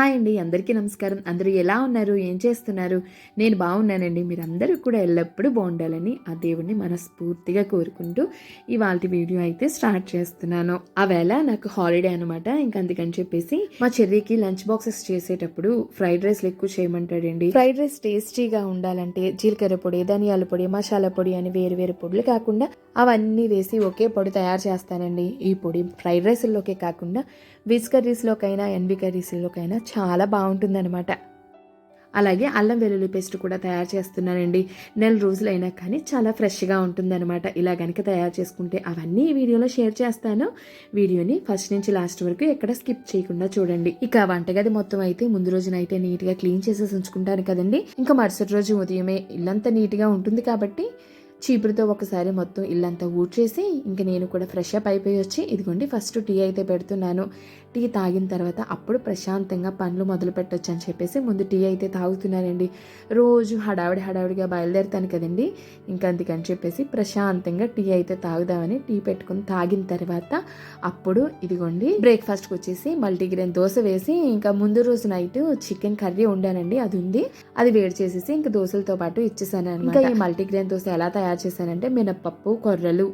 Hi అండి అందరికీ నమస్కారం. అందరూ ఎలా ఉన్నారు? ఏం చేస్తున్నారు? నేను బాగున్నానండి. మీరందరూ కూడా ఎల్లప్పుడూ బాగుండాలని ఆ దేవుణ్ణి మనస్ఫూర్తిగా కోరుకుంటూ ఇవాళ వీడియో అయితే స్టార్ట్ చేస్తున్నాను. ఆ వేళ నాకు హాలిడే అనమాట ఇంకా అందుకని చెప్పేసి మా చెర్రీకి లంచ్ బాక్సెస్ చేసేటప్పుడు ఫ్రైడ్ రైస్లు ఎక్కువ చేయమంటాడండి. ఫ్రైడ్ రైస్ టేస్టీగా ఉండాలంటే జీలకర్ర పొడి ధనియాల పొడి మసాలా పొడి అని వేరు వేరు పొడులు కాకుండా అవన్నీ వేసి ఒకే పొడి తయారు చేస్తానండి. ఈ పొడి ఫ్రైడ్ రైస్లోకే కాకుండా వెజ్ కర్రీస్లోకైనా ఎన్వి కర్రీస్లోకైనా చాలా బాగుంటుందన్నమాట. అలాగే అల్లం వెల్లుల్లి పేస్ట్ కూడా తయారు చేస్తున్నానండి. నెల రోజులైనా కానీ చాలా ఫ్రెష్గా ఉంటుందన్నమాట. ఇలా కనుక తయారు చేసుకుంటే అవన్నీ ఈ వీడియోలో షేర్ చేస్తాను. వీడియోని ఫస్ట్ నుంచి లాస్ట్ వరకు ఎక్కడ స్కిప్ చేయకుండా చూడండి. ఇక వంటగది మొత్తం అయితే ముందు రోజునైతే నీట్గా క్లీన్ చేసేసి ఉంచుకుంటాను కదండి. ఇంకా మరుసటి రోజు ఉదయమే ఇల్లంతా నీట్గా ఉంటుంది కాబట్టి చీపురుతో ఒకసారి మొత్తం ఇల్లంతా ఊడ్చేసి ఇంక నేను కూడా ఫ్రెష్ అప్ అయిపోయి వచ్చి ఇదిగోండి ఫస్ట్ టీ అయితే పెడుతున్నాను. టీ తాగిన తర్వాత అప్పుడు ప్రశాంతంగా పనులు మొదలు పెట్టొచ్చు అని చెప్పేసి ముందు టీ అయితే తాగుతున్నానండి రోజు హడావిడి హడావిడిగా బయలుదేరుతాను కదండి. ఇంకా అందుకని చెప్పేసి ప్రశాంతంగా టీ అయితే తాగుదామని టీ పెట్టుకుని తాగిన తర్వాత అప్పుడు ఇదిగోండి బ్రేక్ఫాస్ట్కి వచ్చేసి మల్టీగ్రెయిన్ దోశ వేసి ఇంకా ముందు రోజు నైట్ చికెన్ కర్రీ వండానండి. అది ఉంది. అది వేడి చేసేసి ఇంకా దోశలతో పాటు ఇచ్చేసాను ఇంకా ఈ మల్టీగ్రెయిన్ దోశ ఎలా తయారు చేశానంటే మినప్పప్పు కొర్రలు.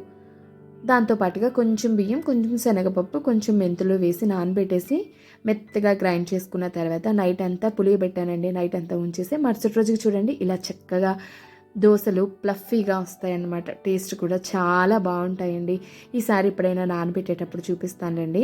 దాంతోపాటుగా కొంచెం బియ్యం కొంచెం శనగపప్పు కొంచెం మెంతులు వేసి నానబెట్టేసి మెత్తగా గ్రైండ్ చేసుకున్న తర్వాత నైట్ అంతా పులియబెట్టానండి. నైట్ అంతా ఉంచేసి మరుసటి రోజుకి చూడండి ఇలా చక్కగా దోశలు ప్లఫీగా వస్తాయన్నమాట. టేస్ట్ కూడా చాలా బాగుంటాయండి. ఈసారి ఎప్పుడైనా నానబెట్టేటప్పుడు చూపిస్తానండి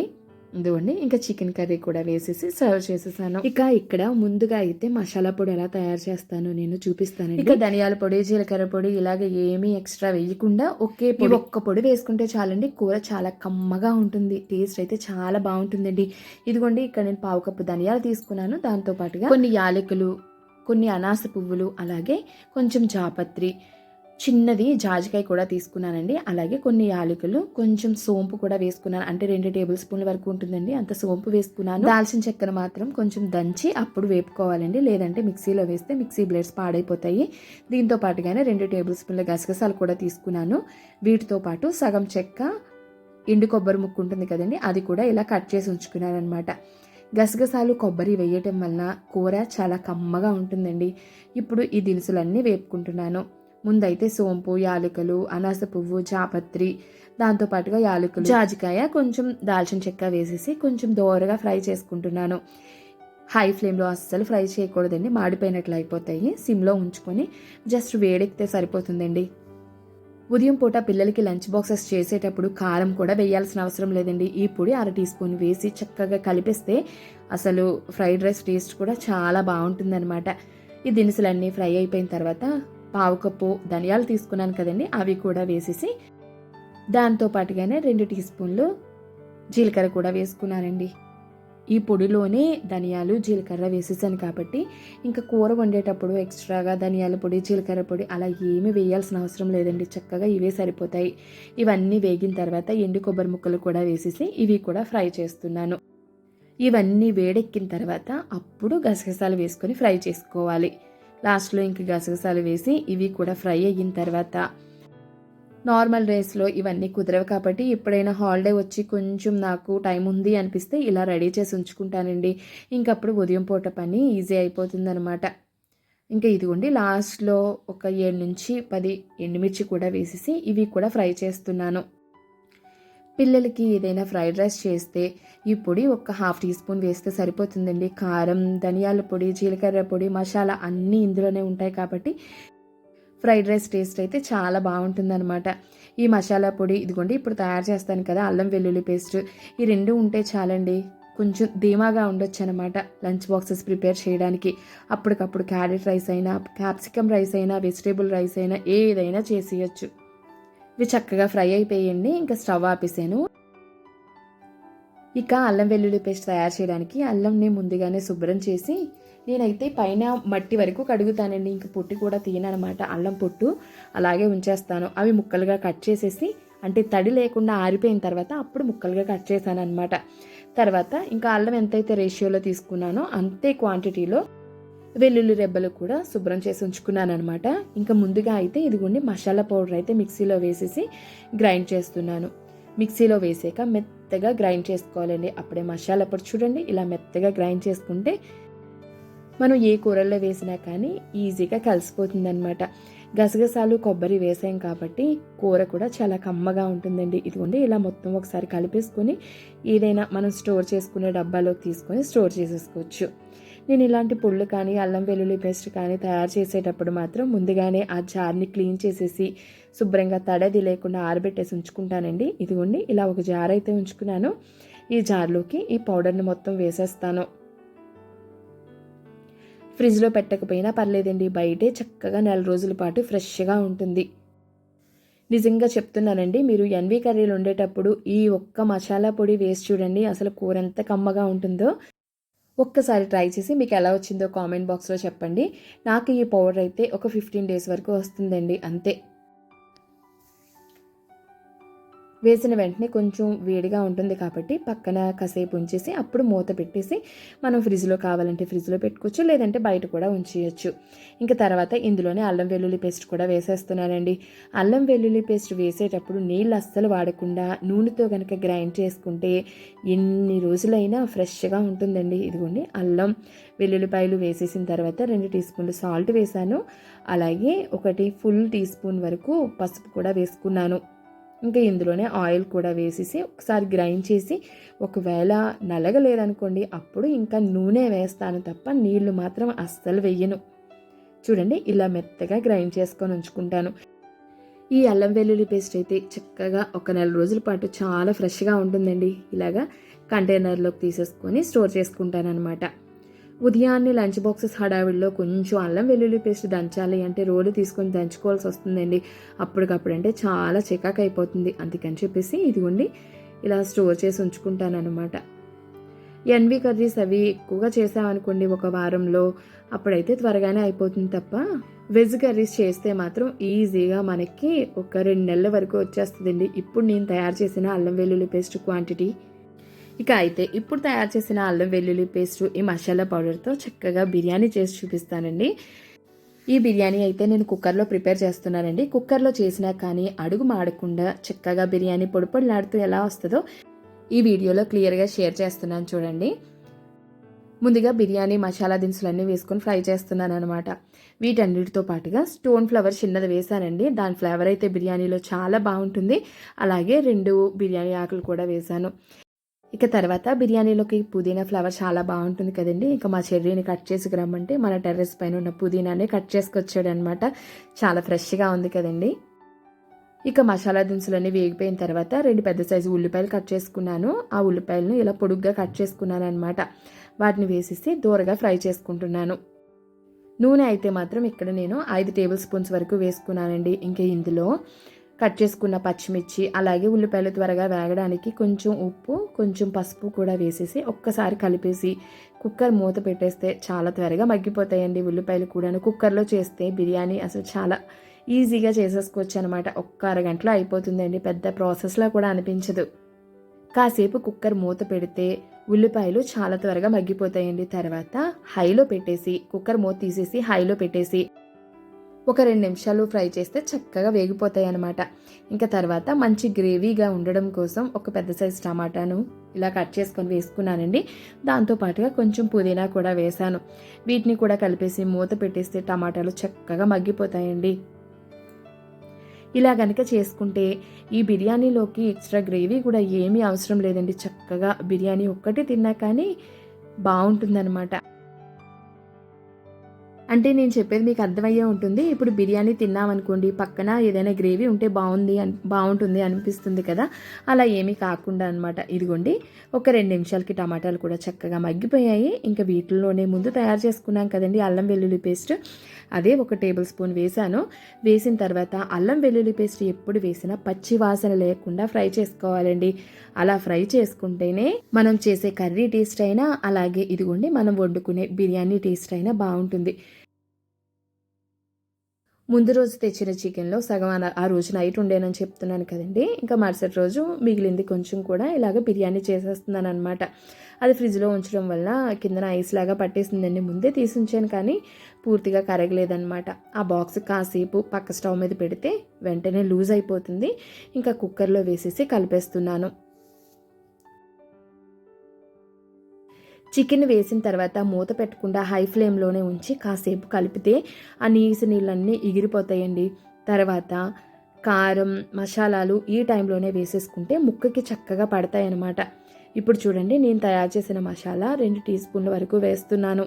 ఇదిగోండి ఇంకా చికెన్ కర్రీ కూడా వేసేసి సర్వ్ చేసేసాను. ఇక ఇక్కడ ముందుగా అయితే మసాలా పొడి ఎలా తయారు చేస్తాను నేను చూపిస్తాను ఇక ధనియాల పొడి జీలకర్ర పొడి ఇలాగ ఏమీ ఎక్స్ట్రా వేయకుండా ఒకే పొడి. ఒక్క పొడి వేసుకుంటే చాలండి కూర చాలా కమ్మగా ఉంటుంది. టేస్ట్ అయితే చాలా బాగుంటుందండి. ఇదిగోండి ఇక్కడ నేను పావు కప్పు ధనియాలు తీసుకున్నాను. దాంతో పాటుగా కొన్ని యాలకులు కొన్ని అనాస పువ్వులు అలాగే కొంచెం జాపత్రి చిన్నది జాజికాయ కూడా తీసుకున్నానండి. అలాగే కొన్ని యాలకులు కొంచెం సోంపు కూడా వేసుకున్నాను. అంటే రెండు టేబుల్ స్పూన్ల వరకు ఉంటుందండి. అంత సోంపు వేసుకున్నాను. దాల్చిన చక్కెర మాత్రం కొంచెం దంచి అప్పుడు వేపుకోవాలండి. లేదంటే మిక్సీలో వేస్తే మిక్సీ బ్లేడ్స్ పాడైపోతాయి. దీంతో పాటుగానే రెండు టేబుల్ స్పూన్ల గసగసాలు కూడా తీసుకున్నాను. వీటితో పాటు సగం చెక్క ఎండు కొబ్బరి ముక్కు ఉంటుంది కదండి. అది కూడా ఇలా కట్ చేసి ఉంచుకున్నాను అనమాట గసగసాలు కొబ్బరి వేయటం వలన కూర చాలా కమ్మగా ఉంటుందండి. ఇప్పుడు ఈ దినుసులన్నీ వేపుకుంటున్నాను. ముందైతే సోంపు యాలకులు అనాస పువ్వు జాపత్రి దాంతోపాటుగా యాలకులు జాజికాయ కొంచెం దాల్చిన చెక్క వేసేసి కొంచెం దోరగా ఫ్రై చేసుకుంటున్నాను. హై ఫ్లేమ్లో అస్సలు ఫ్రై చేయకూడదండి మాడిపోయినట్లు అయిపోతాయి. సిమ్లో ఉంచుకొని జస్ట్ వేడెక్కితే సరిపోతుందండి. ఉదయం పూట పిల్లలకి లంచ్ బాక్సెస్ చేసేటప్పుడు కారం కూడా వేయాల్సిన అవసరం లేదండి. ఈ పొడి అర టీ స్పూన్ వేసి చక్కగా కలిపిస్తే అసలు ఫ్రైడ్ రైస్ టేస్ట్ కూడా చాలా బాగుంటుందన్నమాట. ఈ దినుసులన్నీ ఫ్రై అయిపోయిన తర్వాత పావు కప్పు ధనియాలు తీసుకున్నాను కదండి అవి కూడా వేసేసి దాంతో పాటుగానే రెండు టీ స్పూన్లు జీలకర్ర కూడా వేసుకున్నానండి. ఈ పొడిలోనే ధనియాలు జీలకర్ర వేసేసాను కాబట్టి ఇంకా కూర వండేటప్పుడు ఎక్స్ట్రాగా ధనియాల పొడి జీలకర్ర పొడి అలా ఏమి వేయాల్సిన అవసరం లేదండి. చక్కగా ఇవే సరిపోతాయి. ఇవన్నీ వేగిన తర్వాత ఎండు కొబ్బరి ముక్కలు కూడా వేసేసి ఇవి కూడా ఫ్రై చేస్తున్నాను. ఇవన్నీ వేడెక్కిన తర్వాత అప్పుడు గసగసాలు వేసుకొని ఫ్రై చేసుకోవాలి. లాస్ట్లో ఇంక గసగసాలు వేసి ఇవి కూడా ఫ్రై అయిన తర్వాత నార్మల్ రేస్లో ఇవన్నీ కుదరవు కాబట్టి ఎప్పుడైనా హాలిడే వచ్చి కొంచెం నాకు టైం ఉంది అనిపిస్తే ఇలా రెడీ చేసి ఉంచుకుంటానండి. ఇంకప్పుడు ఉదయం పూట పని ఈజీ అయిపోతుందనమాట ఇంకా ఇదిగోండి లాస్ట్లో ఒక ఏడు నుంచి పది ఎండుమిర్చి కూడా వేసేసి ఇవి కూడా ఫ్రై చేస్తున్నాను. పిల్లలకి ఏదైనా ఫ్రైడ్ రైస్ చేస్తే ఈ పొడి ఒక హాఫ్ టీ స్పూన్ వేస్తే సరిపోతుందండి. కారం ధనియాల పొడి జీలకర్ర పొడి మసాలా అన్నీ ఇందులోనే ఉంటాయి కాబట్టి ఫ్రైడ్ రైస్ టేస్ట్ అయితే చాలా బాగుంటుందన్నమాట. ఈ మసాలా పొడి ఇదిగోండి ఇప్పుడు తయారు చేస్తాను కదా అల్లం వెల్లుల్లి పేస్ట్. ఈ రెండు ఉంటే చాలండి. కొంచెం ధీమాగా ఉండొచ్చు అనమాట లంచ్ బాక్సెస్ ప్రిపేర్ చేయడానికి. అప్పటికప్పుడు క్యారెట్ రైస్ అయినా క్యాప్సికమ్ రైస్ అయినా వెజిటేబుల్ రైస్ అయినా ఏదైనా చేసేయచ్చు. ఇవి చక్కగా ఫ్రై అయిపోయండి ఇంకా స్టవ్ ఆపేసాను. ఇక అల్లం వెల్లుల్లి పేస్ట్ తయారు చేయడానికి అల్లంని ముందుగానే శుభ్రం చేసి నేనైతే పైన మట్టి వరకు కడుగుతానండి. ఇంక పొట్టు కూడా తీయనమాట అల్లం పొట్టు అలాగే ఉంచేస్తాను. అవి ముక్కలుగా కట్ చేసేసి అంటే తడి లేకుండా ఆరిపోయిన తర్వాత అప్పుడు ముక్కలుగా కట్ చేశాను అనమాట తర్వాత ఇంకా అల్లం ఎంతైతే రేషియోలో తీసుకున్నానో అంతే క్వాంటిటీలో వెల్లుల్లి రెబ్బలు కూడా శుభ్రం చేసి ఉంచుకున్నాను అనమాట ఇంకా ముందుగా అయితే ఇదిగోండి మసాలా పౌడర్ అయితే మిక్సీలో వేసేసి గ్రైండ్ చేస్తున్నాను. మిక్సీలో వేసాక మెత్తగా గ్రైండ్ చేసుకోవాలండి. అప్పుడే మసాలా పొడి చూడండి ఇలా మెత్తగా గ్రైండ్ చేసుకుంటే మనం ఏ కూరల్లో వేసినా కానీ ఈజీగా కలిసిపోతుంది అనమాట గసగసాలు కొబ్బరి వేసాం కాబట్టి కూర కూడా చాలా కమ్మగా ఉంటుందండి. ఇదిగోండి ఇలా మొత్తం ఒకసారి కలిపేసుకొని ఏదైనా మనం స్టోర్ చేసుకునే డబ్బాలోకి తీసుకొని స్టోర్ చేసేసుకోవచ్చు. నేను ఇలాంటి పుళ్ళు కానీ అల్లం వెల్లుల్లి పేస్ట్ కానీ తయారు చేసేటప్పుడు మాత్రం ముందుగానే ఆ జార్ని క్లీన్ చేసేసి శుభ్రంగా తడది లేకుండా ఆరబెట్టేసి ఉంచుకుంటానండి. ఇదిగోండి ఇలా ఒక జార్ అయితే ఉంచుకున్నాను. ఈ జార్లోకి ఈ పౌడర్ని మొత్తం వేసేస్తాను. ఫ్రిడ్జ్లో పెట్టకపోయినా పర్లేదండి బయటే చక్కగా నెల రోజుల పాటు ఫ్రెష్గా ఉంటుంది. నిజంగా చెప్తున్నానండి మీరు ఎన్వి కర్రీలు ఉండేటప్పుడు ఈ ఒక్క మసాలా పొడి వేసి చూడండి అసలు కూర ఎంత కమ్మగా ఉంటుందో. ఒక్కసారి ట్రై చేసి మీకు ఎలా వచ్చిందో కామెంట్ బాక్స్లో చెప్పండి. నాకు ఈ పౌడర్ అయితే ఒక ఫిఫ్టీన్ డేస్ వరకు వస్తుందండి అంతే. వేసిన వెంటనే కొంచెం వేడిగా ఉంటుంది కాబట్టి పక్కన కాసేపు ఉంచేసి అప్పుడు మూత పెట్టేసి మనం ఫ్రిడ్జ్లో కావాలంటే ఫ్రిడ్జ్లో పెట్టుకోవచ్చు లేదంటే బయట కూడా ఉంచేయచ్చు. ఇంకా తర్వాత ఇందులోనే అల్లం వెల్లుల్లి పేస్ట్ కూడా వేసేస్తున్నానండి. అల్లం వెల్లుల్లి పేస్ట్ వేసేటప్పుడు నీళ్ళు అస్సలు వాడకుండా నూనెతో కనుక గ్రైండ్ చేసుకుంటే ఎన్ని రోజులైనా ఫ్రెష్గా ఉంటుందండి. ఇదిగోండి అల్లం వెల్లుల్లిపాయలు వేసేసిన తర్వాత రెండు టీ స్పూన్లు సాల్ట్ వేసాను. అలాగే ఒకటి ఫుల్ టీ స్పూన్ వరకు పసుపు కూడా వేసుకున్నాను. ఇంకా ఇందులోనే ఆయిల్ కూడా వేసేసి ఒకసారి గ్రైండ్ చేసి ఒకవేళ నలగలేదనుకోండి అప్పుడు ఇంకా నూనె వేస్తాను తప్ప నీళ్ళు మాత్రం అస్సలు వెయ్యను. చూడండి ఇలా మెత్తగా గ్రైండ్ చేసుకొని ఉంచుకుంటాను. ఈ అల్లం వెల్లుల్లి పేస్ట్ అయితే చక్కగా ఒక నెల రోజుల పాటు చాలా ఫ్రెష్గా ఉంటుందండి. ఇలాగా కంటైనర్లోకి తీసేసుకొని స్టోర్ చేసుకుంటాను అనమాట ఉదయాన్నే లంచ్ బాక్సెస్ హడావిడిలో కొంచెం అల్లం వెల్లుల్లి పేస్ట్ దంచాలి అంటే రోలు తీసుకొని దంచుకోవాల్సి వస్తుందండి. అప్పటికప్పుడు అంటే చాలా చికాకు అయిపోతుంది. అందుకని చెప్పేసి ఇదిగోండి ఇలా స్టోర్ చేసి ఉంచుకుంటాను అనమాట ఎన్వి కర్రీస్ అవి ఎక్కువగా చేసామనుకోండి ఒక వారంలో అప్పుడైతే త్వరగానే అయిపోతుంది తప్ప వెజ్ కర్రీస్ చేస్తే మాత్రం ఈజీగా మనకి ఒక రెండు నెలల వరకు వచ్చేస్తుందండి. ఇప్పుడు నేను తయారు చేసిన అల్లం వెల్లుల్లి పేస్ట్ క్వాంటిటీ ఇక అయితే ఇప్పుడు తయారు చేసిన అల్లం వెల్లుల్లి పేస్ట్ ఈ మసాలా పౌడర్తో చక్కగా బిర్యానీ చేసి చూపిస్తానండి. ఈ బిర్యానీ అయితే నేను కుక్కర్లో ప్రిపేర్ చేస్తున్నానండి. కుక్కర్లో చేసినా కానీ అడుగు మాడకుండా చక్కగా బిర్యానీ పొడి పొడిలాడుతూ ఎలా వస్తుందో ఈ వీడియోలో క్లియర్గా షేర్ చేస్తున్నాను చూడండి. ముందుగా బిర్యానీ మసాలా దినుసులన్నీ వేసుకొని ఫ్రై చేస్తున్నాను అనమాట వీటన్నిటితో పాటుగా స్టోన్ ఫ్లవర్ చిన్నది వేసానండి దాని ఫ్లేవర్ అయితే బిర్యానీలో చాలా బాగుంటుంది. అలాగే రెండు బిర్యానీ ఆకులు కూడా వేశాను. ఇక తర్వాత బిర్యానీలోకి పుదీనా ఫ్లవర్ చాలా బాగుంటుంది కదండి. ఇంకా మా చెర్రీని కట్ చేసి రమ్మంటే మన టెర్రస్ పైన ఉన్న పుదీనానే కట్ చేసుకొచ్చాడు అనమాట చాలా ఫ్రెష్గా ఉంది కదండి. ఇక మసాలా దినుసులన్నీ వేగిపోయిన తర్వాత రెండు పెద్ద సైజు ఉల్లిపాయలు కట్ చేసుకున్నాను. ఆ ఉల్లిపాయలను ఇలా పొడుగ్గా కట్ చేసుకున్నాను అనమాట వాటిని వేసేసి దూరగా ఫ్రై చేసుకుంటున్నాను. నూనె అయితే మాత్రం ఇక్కడ నేను ఐదు టేబుల్ స్పూన్స్ వరకు వేసుకున్నానండి. ఇంకా ఇందులో కట్ చేసుకున్న పచ్చిమిర్చి అలాగే ఉల్లిపాయలు త్వరగా వేగడానికి కొంచెం ఉప్పు కొంచెం పసుపు కూడా వేసేసి ఒక్కసారి కలిపేసి కుక్కర్ మూత పెట్టేస్తే చాలా త్వరగా మగ్గిపోతాయండి ఉల్లిపాయలు కూడాను. కుక్కర్లో చేస్తే బిర్యానీ అసలు చాలా ఈజీగా చేసేసుకోవచ్చు అనమాట ఒక్క అరగంటలో అయిపోతుందండి. పెద్ద ప్రాసెస్లో కూడా అనిపించదు. కాసేపు కుక్కర్ మూత పెడితే ఉల్లిపాయలు చాలా త్వరగా మగ్గిపోతాయండి. తర్వాత హైలో పెట్టేసి కుక్కర్ మూత తీసేసి హైలో పెట్టేసి ఒక రెండు నిమిషాలు ఫ్రై చేస్తే చక్కగా వేగిపోతాయి అనమాట ఇంకా తర్వాత మంచి గ్రేవీగా ఉండడం కోసం ఒక పెద్ద సైజు టమాటాను ఇలా కట్ చేసుకొని వేసుకున్నానండి. దాంతోపాటుగా కొంచెం పుదీనా కూడా వేసాను. వీటిని కూడా కలిపేసి మూత పెట్టేస్తే టమాటాలు చక్కగా మగ్గిపోతాయండి. ఇలా కనుక చేసుకుంటే ఈ బిర్యానీలోకి ఎక్స్ట్రా గ్రేవీ కూడా ఏమీ అవసరం లేదండి. చక్కగా బిర్యానీ ఒక్కటి తిన్నా కానీ బాగుంటుందన్నమాట. అంటే నేను చెప్పేది మీకు అర్థమయ్యే ఉంటుంది. ఇప్పుడు బిర్యానీ తిన్నామనుకోండి పక్కన ఏదైనా గ్రేవీ ఉంటే బాగుంది అని బాగుంటుంది అనిపిస్తుంది కదా. అలా ఏమీ కాకుండా అనమాట ఇదిగోండి ఒక రెండు నిమిషాలకి టమాటాలు కూడా చక్కగా మగ్గిపోయాయి. ఇంకా వీటిల్లోనే ముందు తయారు చేసుకున్నాం కదండి అల్లం వెల్లుల్లి పేస్ట్. అదే ఒక టేబుల్ స్పూన్ వేసాను వేసిన తర్వాత అల్లం వెల్లుల్లి పేస్ట్ ఎప్పుడు వేసినా పచ్చి వాసన లేకుండా ఫ్రై చేసుకోవాలండి. అలా ఫ్రై చేసుకుంటేనే మనం చేసే కర్రీ టేస్ట్ అయినా అలాగే ఇదిగోండి మనం వండుకునే బిర్యానీ టేస్ట్ అయినా బాగుంటుంది. ముందు రోజు తెచ్చిన చికెన్లో సగం ఆ రోజు నైట్ ఉండేనని చెప్తున్నాను కదండి. ఇంకా మరుసటి రోజు మిగిలింది కొంచెం కూడా ఇలాగ బిర్యానీ చేసేస్తున్నాను అనమాట అది ఫ్రిడ్జ్లో ఉంచడం వల్ల కిందన ఐస్ లాగా పట్టేసిందండి. ముందే తీసి ఉంచాను కానీ పూర్తిగా కరగలేదనమాట ఆ బాక్స్ కాసేపు పక్క స్టవ్ మీద పెడితే వెంటనే లూజ్ అయిపోతుంది. ఇంకా కుక్కర్లో వేసేసి కలిపేస్తున్నాను. చికెన్ వేసిన తర్వాత మూత పెట్టకుండా హై ఫ్లేమ్లోనే ఉంచి కాసేపు కలిపితే ఆ నీసు నీళ్ళన్నీ ఎగిరిపోతాయండి. తర్వాత కారం మసాలాలు ఈ టైంలోనే వేసేసుకుంటే ముక్కకి చక్కగా పడతాయన్నమాట. ఇప్పుడు చూడండి నేను తయారు చేసిన మసాలా రెండు టీ స్పూన్ల వరకు వేస్తున్నాను.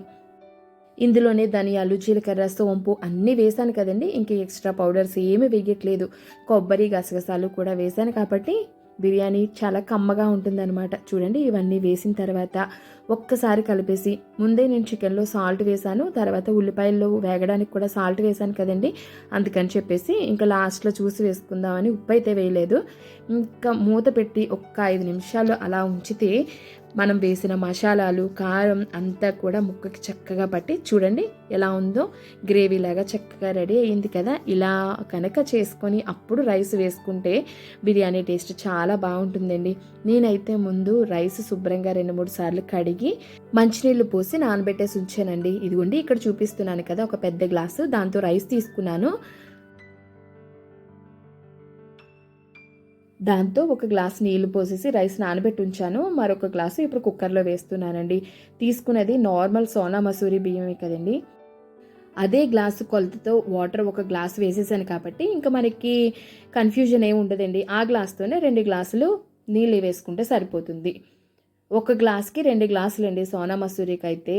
ఇందులోనే ధనియాలు జీలకర్ర సోంపు అన్నీ వేసాను కదండి. ఇంక ఎక్స్ట్రా పౌడర్స్ ఏమీ వేయట్లేదు. కొబ్బరి గసగసాలు కూడా వేసాను కాబట్టి బిర్యానీ చాలా కమ్మగా ఉంటుందన్నమాట. చూడండి ఇవన్నీ వేసిన తర్వాత ఒక్కసారి కలిపేసి ముందే నేను చికెన్లో సాల్ట్ వేసాను. తర్వాత ఉల్లిపాయల్లో వేగడానికి కూడా సాల్ట్ వేసాను కదండి. అందుకని చెప్పేసి ఇంకా లాస్ట్లో చూసి వేసుకుందామని ఉప్పు అయితే వేయలేదు. ఇంకా మూత పెట్టి ఒక్క ఐదు నిమిషాలు అలా ఉంచితే మనం వేసిన మసాలాలు కారం అంతా కూడా ముక్కకి చక్కగా పట్టి చూడండి ఎలా ఉందో. గ్రేవీ లాగా చక్కగా రెడీ అయ్యింది కదా. ఇలా కనుక చేసుకొని అప్పుడు రైస్ వేసుకుంటే బిర్యానీ టేస్ట్ చాలా బాగుంటుందండి. నేనైతే ముందు రైస్ శుభ్రంగా రెండు మూడు సార్లు కడిగి మంచినీళ్ళు పోసి నానబెట్టేసి ఉంచానండి. ఇదిగోండి ఇక్కడ చూపిస్తున్నాను కదా ఒక పెద్ద గ్లాసు. దాంతో రైస్ తీసుకున్నాను. దాంతో ఒక గ్లాస్ నీళ్ళు పోసేసి రైస్ నానబెట్టి ఉంచాను. మరొక గ్లాసు ఇప్పుడు కుక్కర్లో వేస్తున్నానండి. తీసుకున్నది నార్మల్ సోనా మసూరి బియ్యమే కదండి. అదే గ్లాసు కొలతతో వాటర్ ఒక గ్లాస్ వేసేసాను కాబట్టి ఇంకా మనకి కన్ఫ్యూజన్ ఏమి ఉండదండి. ఆ గ్లాస్తోనే రెండు గ్లాసులు నీళ్ళు వేసుకుంటే సరిపోతుంది. ఒక గ్లాస్కి రెండు గ్లాసులు అండి సోనా మసూరికి అయితే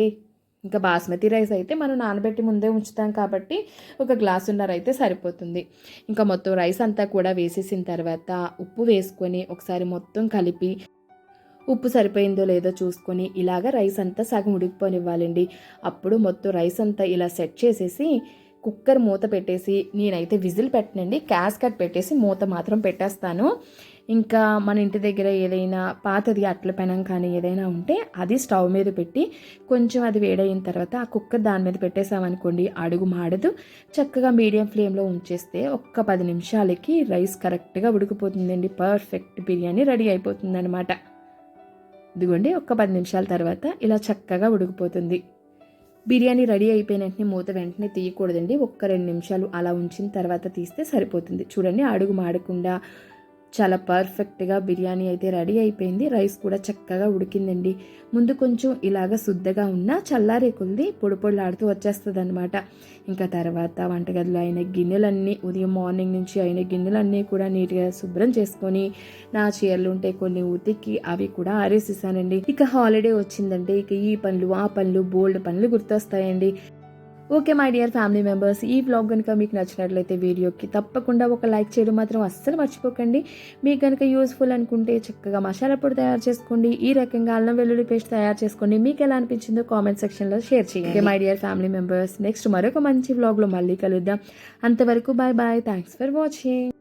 ఇంకా బాస్మతి రైస్ అయితే మనం నానబెట్టి ముందే ఉంచుతాం కాబట్టి ఒక గ్లాసున్నర అయితే సరిపోతుంది. ఇంకా మొత్తం రైస్ అంతా కూడా వేసేసిన తర్వాత ఉప్పు వేసుకొని ఒకసారి మొత్తం కలిపి ఉప్పు సరిపోయిందో లేదో చూసుకొని ఇలాగ రైస్ అంతా సగం ఉడికిపోనివ్వాలండి. అప్పుడు మొత్తం రైస్ అంతా ఇలా సెట్ చేసేసి కుక్కర్ మూత పెట్టేసి నేనైతే విజిల్ పెట్టనండి. క్యాస్ కట్ పెట్టేసి మూత మాత్రం పెట్టేస్తాను. ఇంకా మన ఇంటి దగ్గర ఏదైనా పాతది అట్ల పెనం కానీ ఏదైనా ఉంటే అది స్టవ్ మీద పెట్టి కొంచెం అది వేడైన తర్వాత ఆ కుక్కర్ దాని మీద పెట్టేసామనుకోండి అడుగు మాడదు. చక్కగా మీడియం ఫ్లేమ్లో ఉంచేస్తే ఒక్క పది నిమిషాలకి రైస్ కరెక్ట్గా ఉడికిపోతుందండి. పర్ఫెక్ట్ బిర్యానీ రెడీ అయిపోతుందనమాట ఇదిగోండి ఒక్క పది నిమిషాల తర్వాత ఇలా చక్కగా ఉడికిపోతుంది. బిర్యానీ రెడీ అయిపోయిన వెంటనే మూత వెంటనే తీయకూడదండి. ఒక్క రెండు నిమిషాలు అలా ఉంచిన తర్వాత తీస్తే సరిపోతుంది. చూడండి అడుగు మాడకుండా చాలా పర్ఫెక్ట్గా బిర్యానీ అయితే రెడీ అయిపోయింది. రైస్ కూడా చక్కగా ఉడికిందండి. ముందు కొంచెం ఇలాగ శుద్ధగా ఉన్న చల్లారే కొద్ది పొడి పొడిలాడుతూ వచ్చేస్తుంది అనమాట ఇంకా తర్వాత వంటగదిలో అయిన గిన్నెలన్నీ ఉదయం మార్నింగ్ నుంచి అయిన గిన్నెలన్నీ కూడా నీట్గా శుభ్రం చేసుకొని నా చీరలు ఉంటే కొన్ని ఉతికి అవి కూడా ఆరేసేసానండి. ఇక హాలిడే వచ్చిందంటే ఇక ఈ పనులు ఆ పనులు బోల్డ్ పనులు గుర్తొస్తాయండి. Okay my dear family members ఈ బ్లాగ్ కనుక మీకు నచ్చినట్లయితే వీడియోకి తప్పకుండా ఒక లైక్ చేయడం మాత్రం అస్సలు మర్చిపోకండి. మీకు కనుక యూస్ఫుల్ అనుకుంటే చక్కగా మసాలా పొడి తయారు చేసుకోండి. ఈ రకంగా అల్లం వెల్లుల్లి పేస్ట్ తయారు చేసుకోండి. మీకు ఎలా అనిపించిందో కామెంట్ సెక్షన్లో షేర్ చేయండి. My dear family members next మరొక మంచి బ్లాగ్లో మళ్ళీ కలుద్దాం. అంతవరకు bye bye thanks for watching